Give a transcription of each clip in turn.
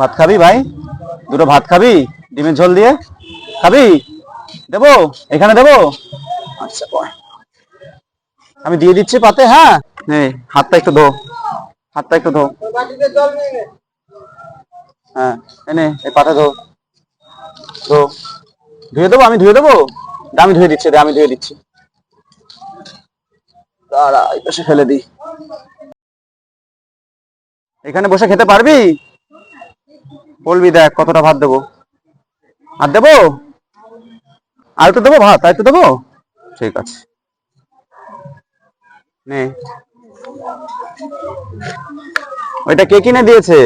ভাত খাবি ভাই? দুটো ভাত খাবি? ডিমের ঝোল দিয়ে? খাবি? দেবো? এখানে দেবো? আচ্ছা আমি দিয়ে দিচ্ছি পাতে হ্যাঁ? হাতটা একটু ধো। হাতটা একটু ধো। হ্যাঁ এনে এই পাটা ধো। ধো। ধুয়ে দেবো? আমি ধুয়ে দেবো? দে, আমি ধুয়ে দিচ্ছি দে, আমি ধুয়ে দিচ্ছি। দাঁড়া এই ফেলে দিই। এখানে বসে খেতে পারবি? বলবি দেখ কতটা ভাত দেবো? আর দেবো? আর তো দেবো, ভাত তাই তো দেবো? ঠিক আছে। নে। ওইটা কে কিনে দিয়েছে?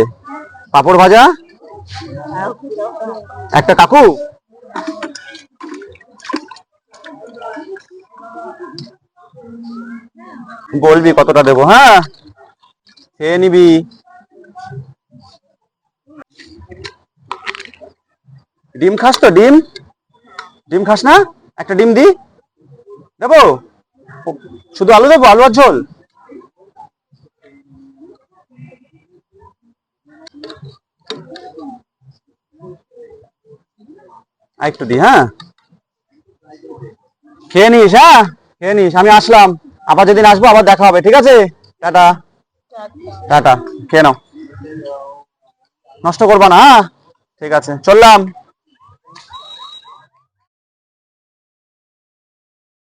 পাপড় ভাজা? একটা কাকু? বলবি কতটা দেবো হ্যাঁ? খেয়ে নিবি। ডিম খাস তো, ডিম? ডিম খাস না? একটা ডিম দি। দেবো? শুধু আলু দেবো? আলু আর ঝোল একটু দি হ্যাঁ? খেয়ে নিস হ্যাঁ? খেয়ে নিস, আমি আসলাম। আবার যেদিন আসব, আবার দেখা হবে, ঠিক আছে? টাটা। টাটা। খেয়ে নাও। নষ্ট করবা না হ্যাঁ? ঠিক আছে চললাম।